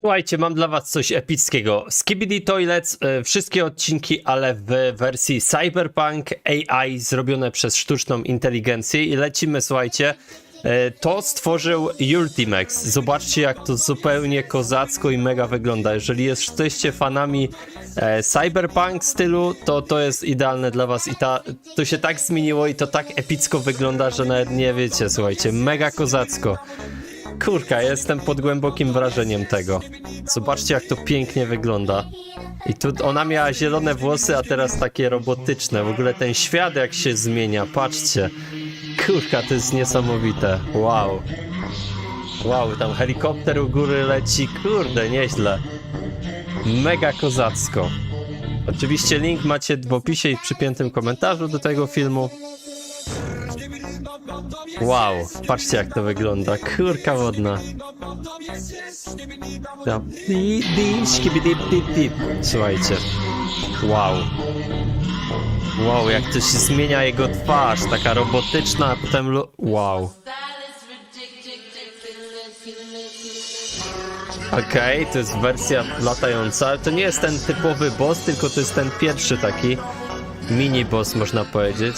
Słuchajcie, mam dla was coś epickiego. Skibidi Toilets, e, wszystkie odcinki, ale w wersji Cyberpunk AI zrobione przez sztuczną inteligencję i lecimy, słuchajcie. E, To stworzył Ultimax. Zobaczcie, jak to zupełnie kozacko i mega wygląda. Jeżeli jesteście fanami e, Cyberpunk stylu, to to jest idealne dla was i ta, to się tak zmieniło i to tak epicko wygląda, że nawet nie wiecie, słuchajcie, mega kozacko. Kurka, jestem pod głębokim wrażeniem tego. Zobaczcie, jak to pięknie wygląda. I tu ona miała zielone włosy, a teraz takie robotyczne. W ogóle ten świat jak się zmienia, patrzcie. Kurka, to jest niesamowite. Wow. Wow, tam helikopter u góry leci. Kurde, nieźle. Mega kozacko. Oczywiście link macie w opisie i w przypiętym komentarzu do tego filmu. Wow, patrzcie jak to wygląda. Kurka wodna. Słuchajcie. Wow. Wow, jak to się zmienia jego twarz, taka robotyczna, a potem... Wow. Okej, to jest wersja latająca, ale to nie jest ten typowy boss, tylko to jest ten pierwszy taki mini boss, można powiedzieć.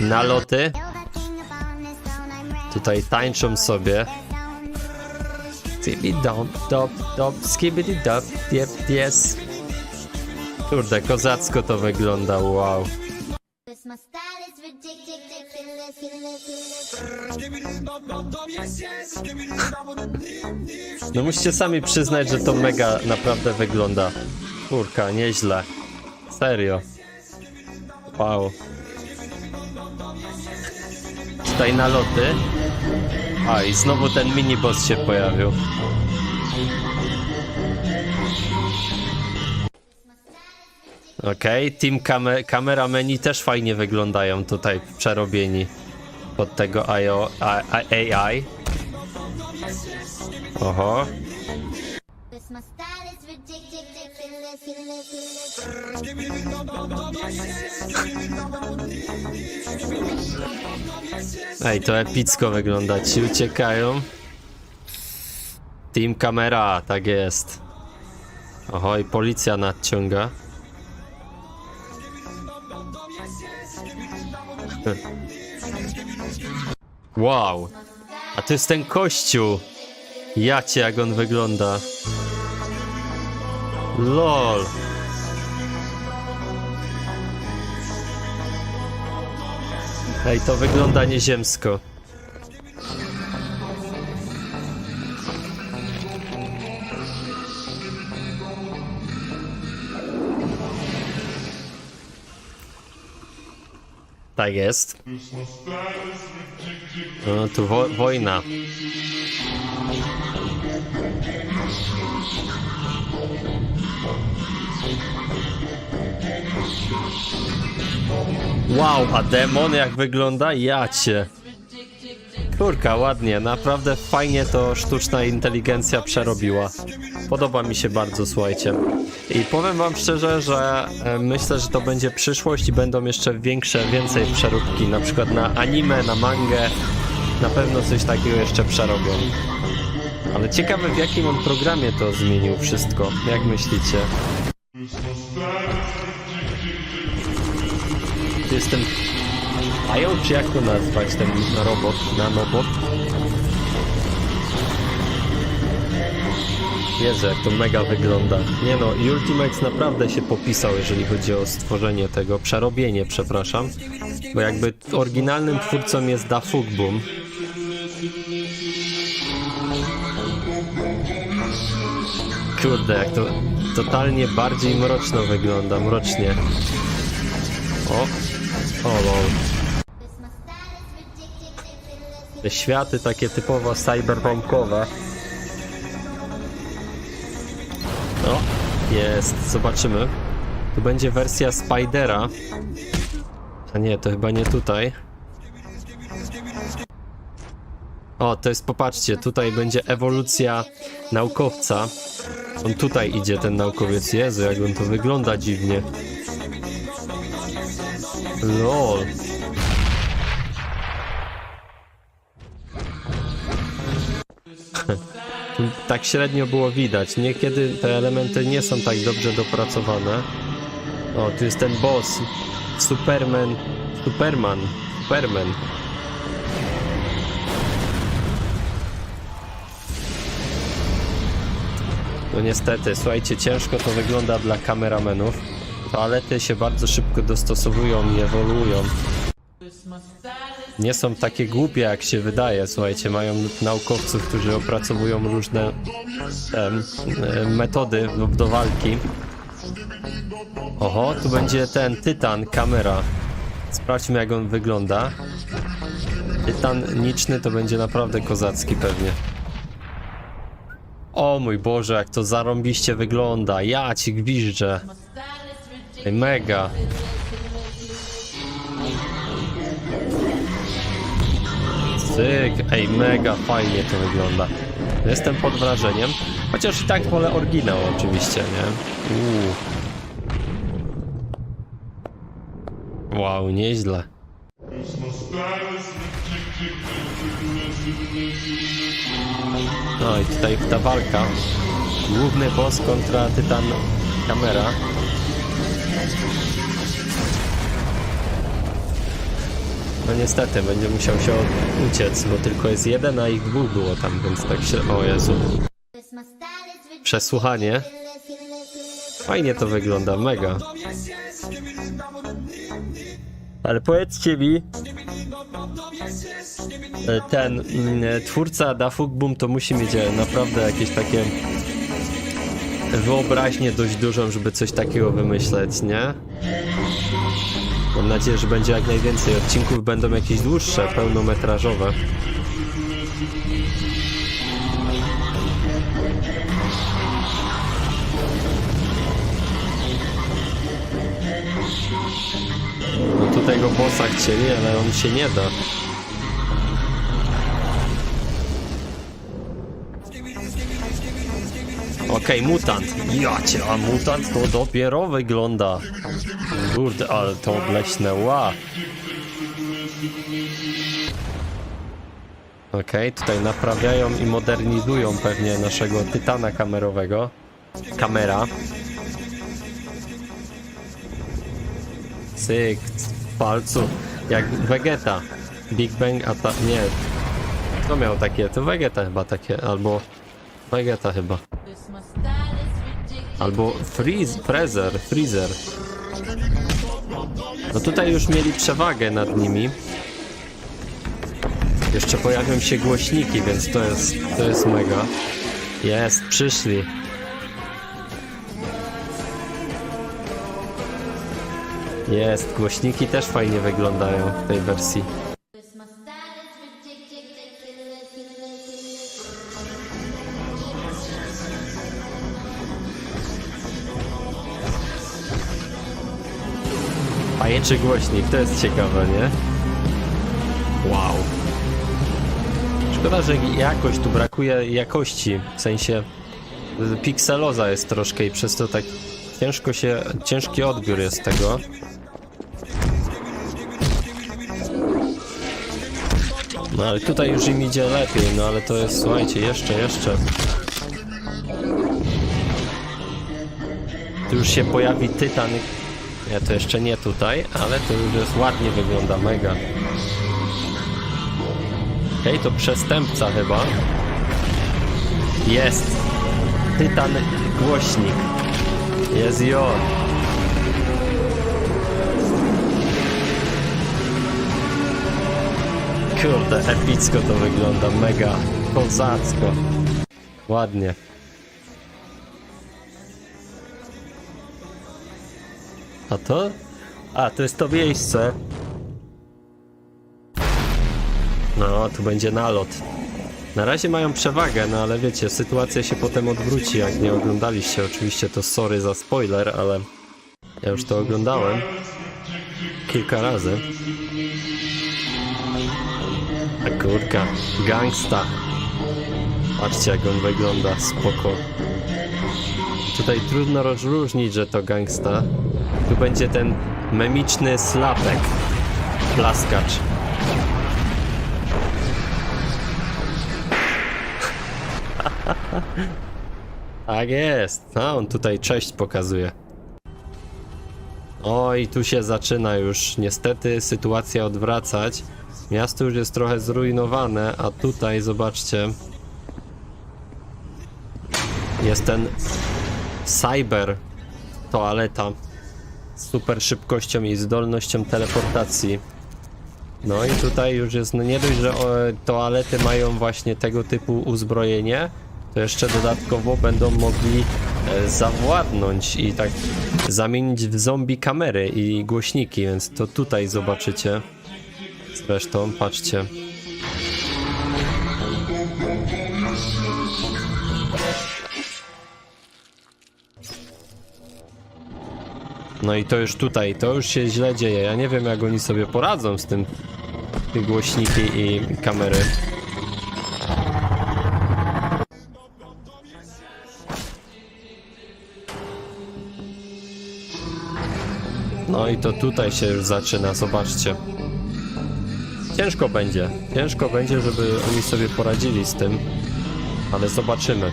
Naloty. Tutaj tańczą sobie. Yes. Kurde, kozacko to wygląda, wow. No musicie sami przyznać, że to mega naprawdę wygląda. Kurka, nieźle. Serio. Wow. Tutaj naloty. A i znowu ten mini boss się pojawił. Okej, team kame kamerameni też fajnie wyglądają tutaj przerobieni pod tego IO, AI. Oho, style is ridiculous, ridiculous. Ej, to epicko wygląda. Ci uciekają. Team kamera, tak jest. Oho, i policja nadciąga. Wow. A to jest ten kościół. Jacie, jak on wygląda. LOL. Ej, to wygląda nieziemsko. Tak jest. No, tu wo wojna. Wow, a demon jak wygląda? Jacie. Kurka, ładnie, naprawdę fajnie to sztuczna inteligencja przerobiła. Podoba mi się bardzo, słuchajcie. I powiem wam szczerze, że e, myślę, że to będzie przyszłość i będą jeszcze większe, więcej przeróbki, na przykład na anime, na mangę. Na pewno coś takiego jeszcze przerobią. Ale ciekawe w jakim on programie to zmienił wszystko. Jak myślicie? To jest ten Ają, czy jak to nazwać, ten robot, nanobot? Jezu, jak to mega wygląda. Nie no, Ultimax naprawdę się popisał, jeżeli chodzi o stworzenie tego, przerobienie, przepraszam. Bo jakby oryginalnym twórcą jest Dafuk Boom. Kurde, jak to totalnie bardziej mroczno wygląda, mrocznie. O, o lol. Światy takie typowo cyberpunkowe. O, jest, zobaczymy. Tu będzie wersja Spidera. A nie, to chyba nie tutaj. O, to jest, popatrzcie, tutaj będzie ewolucja naukowca. On tutaj idzie, ten naukowiec. Jezu, jak on to wygląda dziwnie. LOL. Tak średnio było widać. Niekiedy te elementy nie są tak dobrze dopracowane. O, tu jest ten boss. Superman. Superman. Superman. No niestety, słuchajcie, ciężko to wygląda dla kameramenów. Toalety się bardzo szybko dostosowują i ewoluują. Nie są takie głupie jak się wydaje, słuchajcie, mają naukowców, którzy opracowują różne em, metody do, walki. Oho, tu będzie ten tytan, kamera. Sprawdźmy jak on wygląda. Tytan niczny to będzie naprawdę kozacki pewnie. O mój Boże, jak to zarąbiście wygląda. Ja ci gwiżdżę. Ej, Mega. Cyk. Ej, mega fajnie to wygląda. Jestem pod wrażeniem. Chociaż i tak wolę oryginał oczywiście, nie? Uuu. Wow, nieźle. No i tutaj ta walka. Główny boss kontra Tytan Kamera. No niestety, będzie musiał się uciec, bo tylko jest jeden, a ich dwóch było tam, więc tak się... O Jezu. Przesłuchanie. Fajnie to wygląda, mega. Ale powiedzcie mi, e, ten mm, twórca Dafuk Boom to musi mieć e, naprawdę jakieś takie wyobraźnię dość dużą, żeby coś takiego wymyśleć, nie? Mam nadzieję, że będzie jak najwięcej odcinków, będą jakieś dłuższe, pełnometrażowe. No tutaj go bossa chcieli, ale on się nie da. Okej, mutant. Ja cię, a mutant to dopiero wygląda. Kurde, ale to obleśne, ła. Okej, tutaj naprawiają i modernizują pewnie naszego tytana kamerowego. Kamera. Cyk, w palcu. Jak Vegeta. Big Bang, a ta... nie. Kto miał takie? To Vegeta chyba takie, albo... Vegeta chyba. Albo Freeze, Freezer, Freezer. No tutaj już mieli przewagę nad nimi. Jeszcze pojawią się głośniki, więc to jest, to jest mega. Jest, przyszli. Jest, głośniki też fajnie wyglądają w tej wersji. Pajęczy głośnik, to jest ciekawe, nie? Wow. Szkoda, że jakoś tu brakuje jakości, w sensie y, pikseloza jest troszkę i przez to tak ciężko się, ciężki odbiór jest tego. No ale tutaj już im idzie lepiej, no ale to jest, słuchajcie, jeszcze, jeszcze. Tu już się pojawi tytan. Nie, to jeszcze nie tutaj, ale to już jest ładnie wygląda, mega. Okej, to przestępca chyba. Jest. Tytan głośnik. Jest i. Kurde, epicko to wygląda, mega kozacko. Ładnie. A to? A, to jest to miejsce. No, tu będzie nalot. Na razie mają przewagę, no ale wiecie, sytuacja się potem odwróci. Jak nie oglądaliście, oczywiście to sorry za spoiler, ale ja już to oglądałem kilka razy. A kurka, gangsta. Patrzcie jak on wygląda, spoko. Tutaj trudno rozróżnić, że to gangsta. Tu będzie ten memiczny slapek. Plaskacz. Tak jest. A on tutaj cześć pokazuje. Oj, tu się zaczyna już niestety sytuacja odwracać. Miasto już jest trochę zrujnowane, a tutaj zobaczcie. Jest ten cyber toaleta super szybkością i zdolnością teleportacji. No i tutaj już jest, no nie dość, że toalety mają właśnie tego typu uzbrojenie, to jeszcze dodatkowo będą mogli e, zawładnąć i tak zamienić w zombie kamery i głośniki, więc to tutaj zobaczycie. Zresztą, patrzcie. No i to już tutaj, to już się źle dzieje. Ja nie wiem jak oni sobie poradzą z tym te głośniki i kamery. No i to tutaj się już zaczyna, zobaczcie. Ciężko będzie, ciężko będzie, żeby oni sobie poradzili z tym, ale zobaczymy.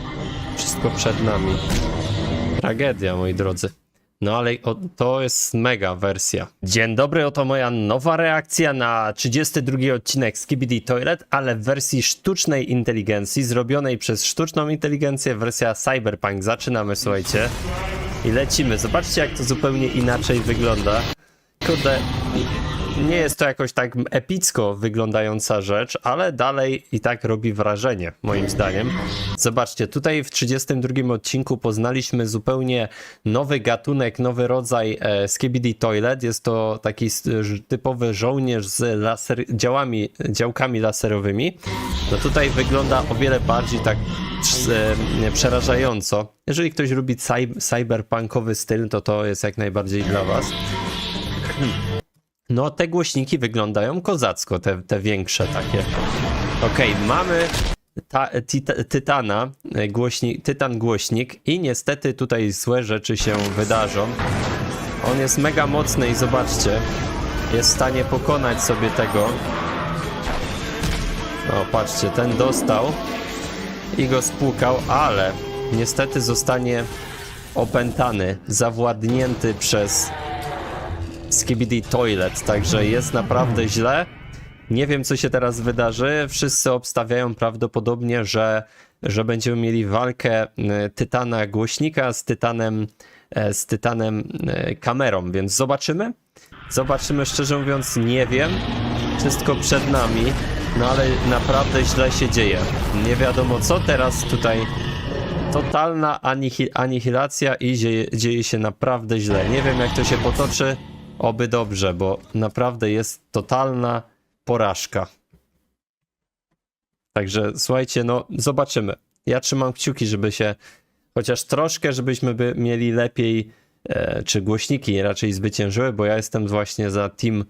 Wszystko przed nami. Tragedia, moi drodzy. No ale o, to jest mega wersja. Dzień dobry, oto moja nowa reakcja na 32 odcinek Skibidi Toilet, ale w wersji sztucznej inteligencji, zrobionej przez sztuczną inteligencję, wersja Cyberpunk. Zaczynamy, słuchajcie. I lecimy. Zobaczcie, jak to zupełnie inaczej wygląda. Kurde, nie jest to jakoś tak epicko wyglądająca rzecz, ale dalej i tak robi wrażenie, moim zdaniem. Zobaczcie, tutaj w 32 odcinku poznaliśmy zupełnie nowy gatunek, nowy rodzaj e, Skibidi Toilet. Jest to taki typowy żołnierz z laser, działami, działkami laserowymi. No tutaj wygląda o wiele bardziej tak e, przerażająco. Jeżeli ktoś lubi cy- cyberpunkowy styl, to to jest jak najbardziej dla was. No, te głośniki wyglądają kozacko, te, te większe takie. Okej, mamy ta, Tytana, e, głośnik, Tytan głośnik i niestety tutaj złe rzeczy się wydarzą. On jest mega mocny i zobaczcie, jest w stanie pokonać sobie tego. No, patrzcie, ten dostał i go spłukał, ale niestety zostanie opętany, zawładnięty przez Skibidi Toilet, także jest naprawdę źle. Nie wiem, co się teraz wydarzy. Wszyscy obstawiają prawdopodobnie, że, że będziemy mieli walkę e, Tytana głośnika z Tytanem, e, z Tytanem e, kamerą, więc zobaczymy. Zobaczymy, szczerze mówiąc, nie wiem. Wszystko przed nami, no ale naprawdę źle się dzieje. Nie wiadomo, co teraz tutaj totalna anihi- anihilacja i dzieje, dzieje się naprawdę źle. Nie wiem jak to się potoczy, oby dobrze, bo naprawdę jest totalna porażka. Także słuchajcie, no zobaczymy. Ja trzymam kciuki, żeby się chociaż troszkę, żebyśmy by mieli lepiej, e, czy głośniki raczej zwyciężyły, bo ja jestem właśnie za team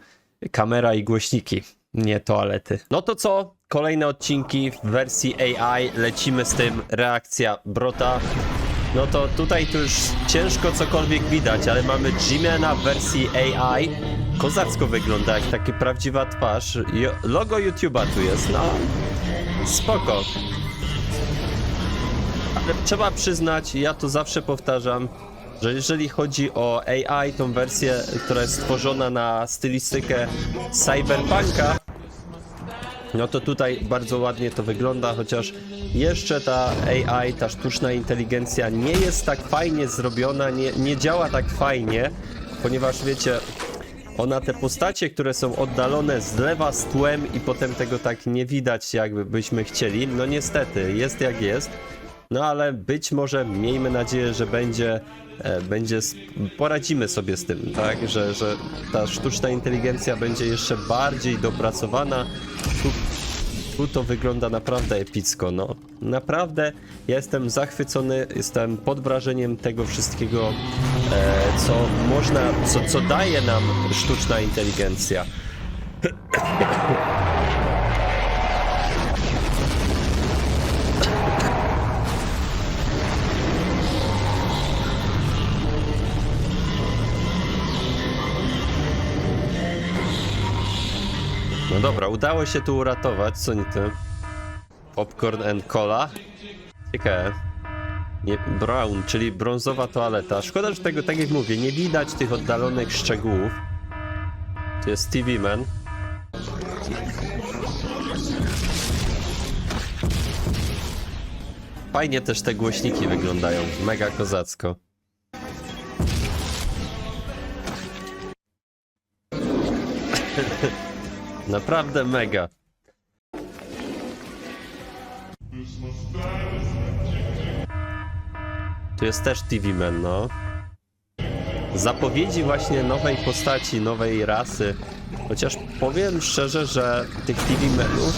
kamera i głośniki, nie toalety. No to co? Kolejne odcinki w wersji AI, lecimy z tym, reakcja Brota. No to tutaj to już ciężko cokolwiek widać, ale mamy Jimena w wersji AI. Kozacko wygląda, jak taka prawdziwa twarz. Jo- Logo YouTube'a tu jest, no spoko. Ale trzeba przyznać, ja to zawsze powtarzam, że jeżeli chodzi o AI, tą wersję, która jest stworzona na stylistykę cyberpunka, no to tutaj bardzo ładnie to wygląda, chociaż jeszcze ta AI, ta sztuczna inteligencja nie jest tak fajnie zrobiona, nie, nie działa tak fajnie, ponieważ wiecie, ona te postacie, które są oddalone zlewa z tłem i potem tego tak nie widać jakby byśmy chcieli, no niestety, jest jak jest. No ale być może, miejmy nadzieję, że będzie, e, będzie poradzimy sobie z tym, tak? Że, że ta sztuczna inteligencja będzie jeszcze bardziej dopracowana. Tu, to wygląda naprawdę epicko, no. Naprawdę jestem zachwycony, jestem pod wrażeniem tego wszystkiego, e, co można, co, co daje nam sztuczna inteligencja. No dobra, udało się tu uratować, co nie ty? Popcorn and cola. Ciekawe. Nie, brown, czyli brązowa toaleta. Szkoda, że tego, tak jak mówię, nie widać tych oddalonych szczegółów. To jest TV Man. Fajnie też te głośniki wyglądają. Mega kozacko. Naprawdę mega. Tu jest też TV Man, no. Zapowiedzi właśnie nowej postaci, nowej rasy. Chociaż powiem szczerze, że tych TV Manów,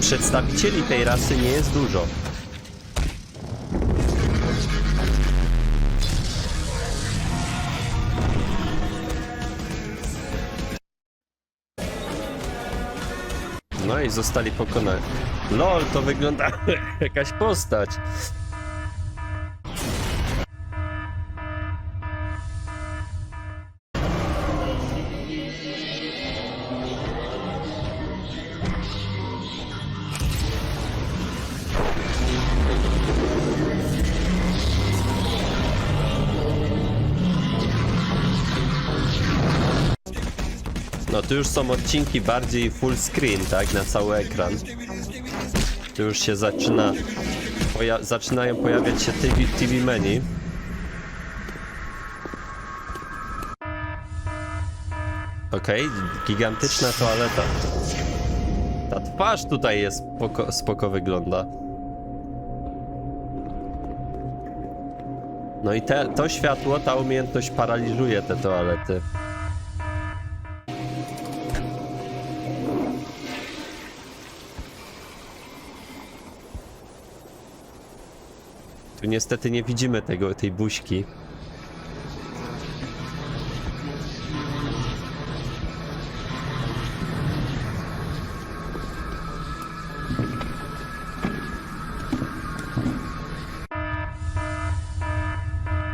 przedstawicieli tej rasy nie jest dużo. I zostali pokonani. LOL, to wygląda jakaś postać. No tu już są odcinki bardziej full screen, tak? Na cały ekran. Tu już się zaczyna. Poja zaczynają pojawiać się TV, TV menu. Okej, gigantyczna toaleta. Ta twarz tutaj jest spoko, spoko wygląda. No i te, to światło, ta umiejętność paraliżuje te toalety. Tu niestety nie widzimy tego, tej buźki.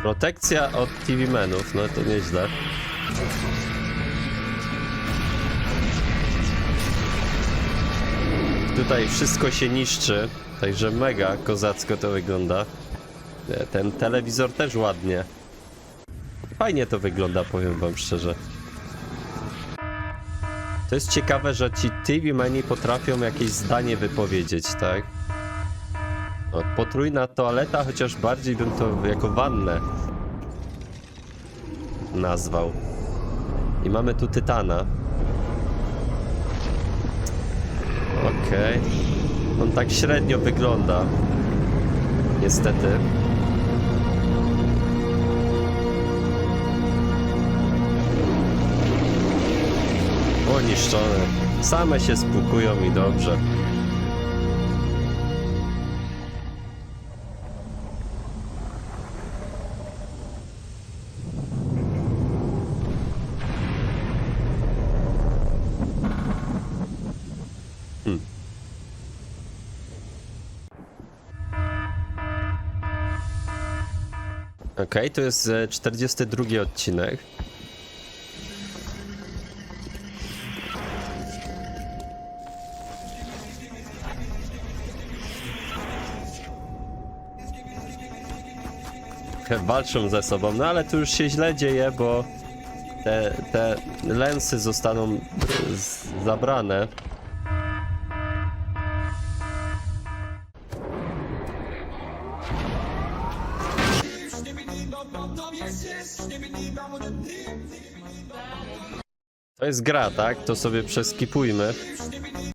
Protekcja od TV menów, no to nieźle. Tutaj wszystko się niszczy, także mega kozacko to wygląda. Ten telewizor też ładnie. Fajnie to wygląda, powiem wam szczerze. To jest ciekawe, że ci TV menu potrafią jakieś zdanie wypowiedzieć, tak? No, potrójna toaleta, chociaż bardziej bym to jako wannę nazwał. I mamy tu Tytana. Okej. On tak średnio wygląda. Niestety. Poniszczone. Same się spukują i dobrze. Okej, to jest e, 42 odcinek. Walczą ze sobą, no ale tu już się źle dzieje, bo te, te lensy zostaną e, zabrane. To jest gra, tak? To sobie przeskipujmy.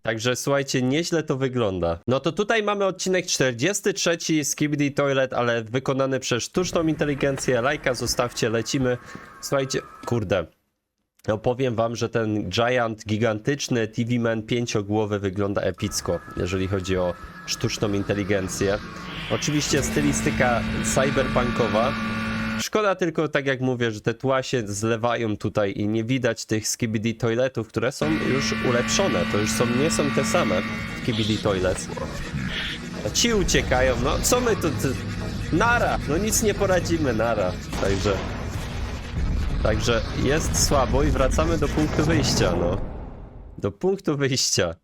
Także słuchajcie, nieźle to wygląda. No to tutaj mamy odcinek 43 Skibidi Toilet, ale wykonany przez sztuczną inteligencję. Lajka zostawcie, lecimy. Słuchajcie, kurde. No powiem wam, że ten Giant, gigantyczny TV Man pięciogłowy wygląda epicko, jeżeli chodzi o sztuczną inteligencję. Oczywiście stylistyka cyberpunkowa. Szkoda tylko, tak jak mówię, że te tła się zlewają tutaj i nie widać tych skibidi toiletów, które są już ulepszone. To już są, nie są te same skibidi toilets. A ci uciekają, no co my tu... tu... Nara! No nic nie poradzimy, nara. Także... Także jest słabo i wracamy do punktu wyjścia, no. Do punktu wyjścia.